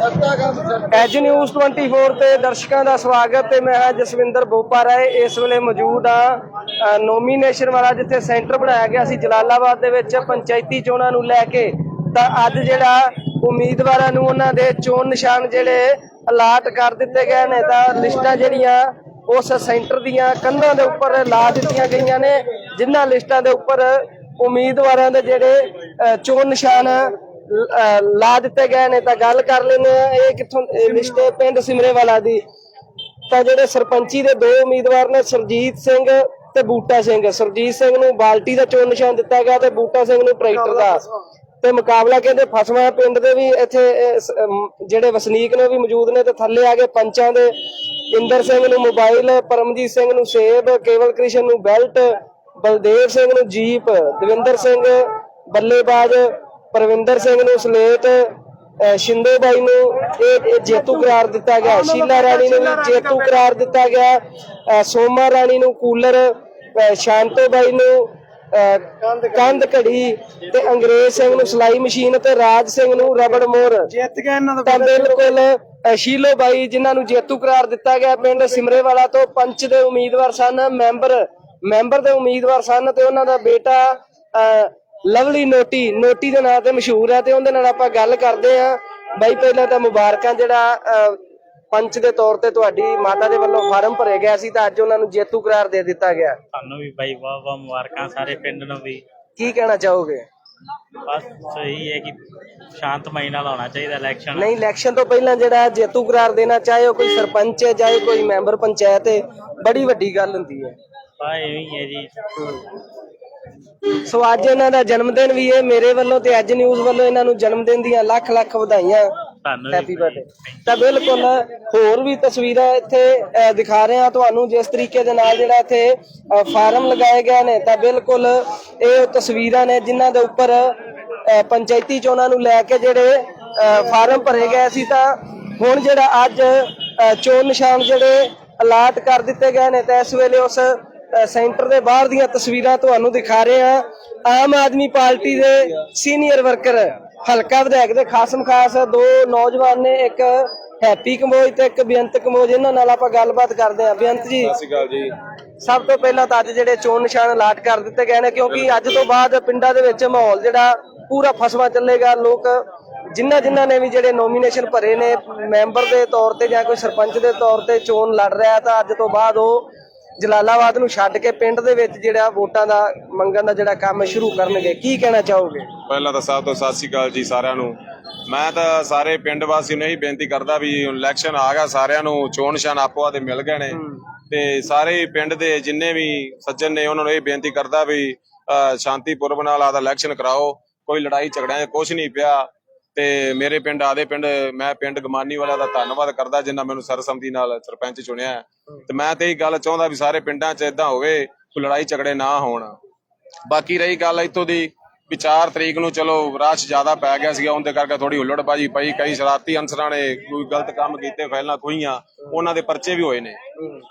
As news 24 ਤੇ ਦਰਸ਼ਕਾਂ ਦਾ ਸਵਾਗਤ ਤੇ ਮੈਂ ਹਾਂ ਜਸਵਿੰਦਰ ਬੋਪਾ ਰਾਏ ਇਸ ਵੇਲੇ ਮੌਜੂਦ ਆ ਨੋਮੀਨੇਸ਼ਨ ਵਾਲਾ ਜਿੱਥੇ ਸੈਂਟਰ ਬਣਾਇਆ ਗਿਆ ਸੀ ਜਲਾਲਾਬਾਦ ਦੇ ਵਿੱਚ, ਪੰਚਾਇਤੀ ਚੋਣਾਂ ਨੂੰ ਲੈ ਕੇ। ਤਾਂ ਅੱਜ ਜਿਹੜਾ ਉਮੀਦਵਾਰਾਂ ਨੂੰ ਉਹਨਾਂ ਦੇ ਚੋਣ ਨਿਸ਼ਾਨ ਜਿਹੜੇ ਅਲਾਟ ਕਰ ਦਿੱਤੇ ਗਏ ਨੇ, ਤਾਂ ਲਿਸਟਾਂ ਜਿਹੜੀਆਂ ਉਸ ਸੈਂਟਰ ਦੀਆਂ ਕੰਧਾਂ ਦੇ ਉੱਪਰ ਲਾ ਦਿੱਤੀਆਂ ਗਈਆਂ ਨੇ, ਜਿਨ੍ਹਾਂ ਲਿਸਟਾਂ ਦੇ ਉੱਪਰ ਉਮੀਦਵਾਰਾਂ ਦੇ ਜਿਹੜੇ ਚੋਣ ਨਿਸ਼ਾਨ ਲਾ ਦਿੱਤੇ ਗਏ ਨੇ ਤਾਂ ਗੱਲ ਕਰ ਲੈਂਦੇ ਆ ਇਹ ਕਿੱਥੋਂ ਇਹ ਹੈ ਪਿੰਡ ਸਿਮਰੇਵਾਲਾ ਦੀ। ਤਾਂ ਜਿਹੜੇ ਸਰਪੰਚੀ ਦੇ ਦੋ ਉਮੀਦਵਾਰ ਨੇ ਸਰਜੀਤ ਸਿੰਘ ਤੇ ਬੂਟਾ ਸਿੰਘ। ਸਰਜੀਤ ਸਿੰਘ ਨੂੰ ਬਾਲਟੀ ਦਾ ਚੋਣ ਨਿਸ਼ਾਨ ਦਿੱਤਾ ਗਿਆ ਤੇ ਬੂਟਾ ਸਿੰਘ ਨੂੰ ਟਰੈਕਟਰ ਦਾ। ਤੇ ਮੁਕਾਬਲਾ ਕਹਿੰਦੇ ਫਸਵਾ ਪਿੰਡ ਦੇ ਵੀ ਇੱਥੇ ਜਿਹੜੇ ਵਸਨੀਕ ਨੇ ਉਹ ਵੀ ਮੌਜੂਦ ਨੇ ਤੇ ਥੱਲੇ ਆ ਗਏ ਪੰਚਾਂ ਦੇ। ਇੰਦਰ ਸਿੰਘ ਨੂੰ ਮੋਬਾਈਲ ਪਰਮਜੀਤ ਸਿੰਘ ਨੂੰ ਸੇਬ ਕੇਵਲ ਕ੍ਰਿਸ਼ਨ ਨੂੰ ਬੈਲਟ ਬਲਦੇਵ ਸਿੰਘ ਨੂੰ ਜੀਪ ਦਵਿੰਦਰ ਸਿੰਘ ਬੱਲੇਬਾਜ਼ ਪਰਵਿੰਦਰ ਸਿੰਘ ਨੂੰ ਸਲੇਟ ਸ਼ਿੰਦੇ ਬਾਈ ਨੂੰ ਇਹ ਜੇਤੂ ਕਰਾਰ ਦਿੱਤਾ ਗਿਆ ਸ਼ੀਲਾ ਰਾਣੀ ਨੂੰ ਵੀ ਜੇਤੂ ਕਰਾਰ ਦਿੱਤਾ ਗਿਆ ਸੋਮਾ ਰਾਣੀ ਨੂੰ ਕੂਲਰ ਸ਼ਾਂਤੋ ਬਾਈ ਨੂੰ ਕੰਧ ਘੜੀ। ਤੇ ਅੰਗਰੇਜ਼ ਸਿੰਘ ਨੂੰ ਸਲਾਈ ਮਸ਼ੀਨ ਤੇ ਰਾਜ ਸਿੰਘ ਨੂੰ ਰਬੜ ਮੋਹਰ ਜਿੱਤ ਗਿਆ ਇਹਨਾਂ ਦਾ ਬਿਲਕੁਲ ਸ਼ੀਲੋ ਬਾਈ ਜਿਨ੍ਹਾਂ ਨੂੰ ਜੇਤੂ ਕਰਾਰ ਦਿੱਤਾ ਗਿਆ ਪਿੰਡ ਸਿਮਰੇਵਾਲਾ ਤੋਂ ਪੰਚ ਦੇ ਉਮੀਦਵਾਰ ਸਨ ਮੈਂਬਰ ਮੈਂਬਰ ਦੇ ਉਮੀਦਵਾਰ ਸਨ ਤੇ ਉਹਨਾਂ ਦਾ ਬੇਟਾ ਲਵਲੀ ਨੋਟੀ ਨੋਟੀ ਦੇ ਨਾਂ ਤੇ ਮਸ਼ਹੂਰ ਹੈ ਤੇ ਉਹਦੇ ਨਾਲ ਆਪਾਂ ਗੱਲ ਕਰਦੇ ਆ ਬਾਈ ਪਹਿਲਾਂ ਤਾਂ ਮੁਬਾਰਕਾਂ ਜਿਹੜਾ ਪੰਚ ਦੇ ਤੌਰ ਤੇ ਤੁਹਾਡੀ ਮਾਤਾ ਦੇ ਵੱਲੋਂ ਫਾਰਮ ਭਰੇ ਗਿਆ ਸੀ ਤਾਂ ਅੱਜ ਉਹਨਾਂ ਨੂੰ ਜੇਤੂ ਕਰਾਰ ਦੇ ਦਿੱਤਾ ਗਿਆ। ਤੁਹਾਨੂੰ ਵੀ ਬਾਈ ਬਹੁਤ ਬਹੁਤ ਮੁਬਾਰਕਾਂ ਸਾਰੇ ਪਿੰਡ ਨੂੰ ਵੀ। ਕੀ ਕਹਿਣਾ ਚਾਹੋਗੇ? ਬਸ ਸਹੀ ਹੈ ਕਿ ਸ਼ਾਂਤਮਈ ਨਾਲ ਹੋਣਾ ਚਾਹੀਦਾ ਇਲੈਕਸ਼ਨ ਨਹੀਂ ਇਲੈਕਸ਼ਨ ਤੋਂ ਪਹਿਲਾਂ ਜਿਹੜਾ ਜੇਤੂ ਕਰਾਰ ਦੇਣਾ ਚਾਹੇ ਉਹ ਕੋਈ ਸਰਪੰਚ ਹੈ ਚਾਹੇ ਕੋਈ ਮੈਂਬਰ ਪੰਚਾਇਤ ਹੈ ਬੜੀ ਵੱਡੀ ਗੱਲ ਹੁੰਦੀ ਹੈ। ਬਾ ਐਵੇਂ ਹੀ ਹੈ ਜੀ। ਸੋ ਅੱਜ ਇਹਨਾਂ ਦਾ ਜਨਮ ਦਿਨ ਵੀ ਹੈ। ਮੇਰੇ ਵੱਲੋਂ ਤੇ ਅੱਜ ਨਿਊਜ਼ ਵੱਲੋਂ ਇਹਨਾਂ ਨੂੰ ਜਨਮ ਦਿਨ ਦੀਆਂ ਲੱਖ ਲੱਖ ਵਧਾਈਆਂ। ਹੈਪੀ ਬਰਥਡੇ ਤਾਂ ਬਿਲਕੁਲ ਹੋਰ ਵੀ ਤਸਵੀਰਾਂ ਇੱਥੇ ਦਿਖਾ ਰਹੇ ਹਾਂ ਤੁਹਾਨੂੰ। ਜਿਸ ਤਰੀਕੇ ਦੇ ਨਾਲ ਜਿਹੜਾ ਇੱਥੇ ਫਾਰਮ ਲਗਾਏ ਗਏ ਨੇ ਤਾਂ ਬਿਲਕੁਲ ਇਹ ਤਸਵੀਰਾਂ ਨੇ ਜਿਨ੍ਹਾਂ ਦੇ ਉੱਪਰ ਪੰਚਾਇਤੀ ਚੋਣਾਂ ਨੂੰ ਲੈ ਕੇ ਜਿਹੜੇ ਫਾਰਮ ਭਰੇ ਗਏ ਸੀ ਤਾਂ ਹੁਣ ਜਿਹੜਾ ਅੱਜ ਚੋਣ ਨਿਸ਼ਾਨ ਜਿਹੜੇ ਅਲਾਟ ਕਰ ਦਿੱਤੇ ਗਏ ਨੇ ਤਾਂ ਇਸ ਵੇਲੇ ਉਸ ਸੈਂਟਰ ਦੇ ਬਾਹਰ ਦੀਆਂ ਤਸਵੀਰਾਂ ਤੁਹਾਨੂੰ ਦਿਖਾ ਰਹੇ ਹਾਂ। ਆਮ ਆਦਮੀ ਪਾਰਟੀ ਦੇ ਸੀਨੀਅਰ ਵਰਕਰ ਹਲਕਾ ਵਿਧਾਇਕ ਦੇ ਖਾਸਮ ਖਾਸ ਦੋ ਨੌਜਵਾਨ ਨੇ ਇੱਕ ਹੈਪੀ ਕੰਬੋਜ ਤੇ ਇੱਕ ਬੇਅੰਤ ਕੰਬੋਜ ਇਹਨਾਂ ਨਾਲ ਆਪਾਂ ਗੱਲਬਾਤ ਕਰਦੇ ਹਾਂ। ਬੇਅੰਤ ਜੀ ਸਤਿ ਸ਼੍ਰੀ ਅਕਾਲ ਜੀ। ਸਭ ਤੋਂ ਪਹਿਲਾਂ ਤਾਂ ਅੱਜ ਜਿਹੜੇ ਚੋਣ ਨਿਸ਼ਾਨ ਅਲਾਟ ਕਰ ਦਿੱਤੇ ਗਏ ਨੇ ਕਿਉਂਕਿ ਅੱਜ ਤੋਂ ਬਾਅਦ ਪਿੰਡਾਂ ਦੇ ਵਿੱਚ ਮਾਹੌਲ ਜਿਹੜਾ ਪੂਰਾ ਫਸਵਾ ਚੱਲੇਗਾ। ਲੋਕ ਜਿਨ੍ਹਾਂ ਜਿਨ੍ਹਾਂ ਨੇ ਵੀ ਜਿਹੜੇ ਨੋਮੀਨੇਸ਼ਨ ਭਰੇ ਨੇ ਮੈਂਬਰ ਦੇ ਤੌਰ ਤੇ ਜਾਂ ਕੋਈ ਸਰਪੰਚ ਦੇ ਤੌਰ ਤੇ ਚੋਣ ਲੜ ਰਿਹਾ ਤਾਂ ਅੱਜ ਤੋਂ ਬਾਅਦ ਉਹ ਜਲਾਲਾਬਾਦ ਨੂੰ ਛੱਡ ਕੇ ਪਿੰਡ ਦੇ ਵਿੱਚ ਜਿਹੜਾ ਵੋਟਾਂ ਦਾ ਮੰਗਣ ਦਾ ਜਿਹੜਾ ਕੰਮ ਸ਼ੁਰੂ ਕਰਨਗੇ ਕੀ ਕਹਿਣਾ ਚਾਹੋਗੇ? ਪਹਿਲਾਂ ਤਾਂ ਸਭ ਤੋਂ ਸਤਿ ਸ਼੍ਰੀ ਅਕਾਲ ਜੀ ਸਾਰਿਆਂ ਨੂੰ। ਮੈਂ ਤਾਂ ਸਾਰੇ ਪਿੰਡ ਵਾਸੀ ਨੂੰ ਇਹੀ ਬੇਨਤੀ ਕਰਦਾ ਵੀ ਇਲੈਕਸ਼ਨ ਆ ਗਿਆ ਸਾਰਿਆਂ ਨੂੰ ਚੋਣ ਨਿਸ਼ਾਨ ਆਪੋ ਆਦੇ ਮਿਲ ਗਏ ਨੇ। ਤੇ ਸਾਰੇ ਪਿੰਡ ਦੇ ਜਿੰਨੇ ਵੀ ਸੱਜਣ ਨੇ ਉਹਨਾਂ ਨੂੰ ਇਹ ਬੇਨਤੀ ਕਰਦਾ ਵੀ ਅਹ, ਸ਼ਾਂਤੀਪੂਰਵਕ ਨਾਲ ਆਦਾ ਇਲੈਕਸ਼ਨ ਕਰਾਓ। ਕੋਈ ਲੜਾਈ ਝਗੜਿਆਂ ਕੁਝ ਨਹੀਂ ਪਿਆ। ਤੇ ਮੇਰੇ ਪਿੰਡ, ਆਦੇ ਪਿੰਡ, ਮੈਂ ਪਿੰਡ ਗਮਾਨੀ ਵਾਲਾ ਦਾ ਧੰਨਵਾਦ ਕਰਦਾ ਜਿਨ੍ਹਾਂ ਮੈਨੂੰ ਸਰਸਮਤੀ ਨਾਲ ਸਰਪੰਚ ਚੁਣਿਆ ਤੇ ਮੈਂ ਤੇ ਇਹ ਗੱਲ ਚਾਹੁੰਦਾ ਵੀ ਸਾਰੇ ਪਿੰਡਾਂ 'ਚ ਇਦਾਂ ਹੋਵੇ ਕੋਈ ਲੜਾਈ ਝਗੜੇ ਨਾ ਹੋਣ। ਬਾਕੀ ਰਹੀ ਗੱਲ ਇੱਥੋਂ ਦੀ ਵੀ 4 ਤਰੀਕ ਨੂੰ ਚਲੋ ਰਸ਼ ਜ਼ਿਆਦਾ ਪੈ ਗਿਆ ਸੀਗਾ, ਉਹਦੇ ਕਰਕੇ ਥੋੜੀ ਹੁੱਲੜਬਾਜੀ ਪਈ, ਕਈ ਸ਼ਰਾਰਤੀ ਅਨਸਰਾਂ ਨੇ ਕੋਈ ਗਲਤ ਕੰਮ ਕੀਤੇ ਫੈਲਾਂ ਖੋਈਆਂ ਉਹਨਾਂ ਦੇ ਪਰਚੇ ਵੀ ਹੋਏ ਨੇ।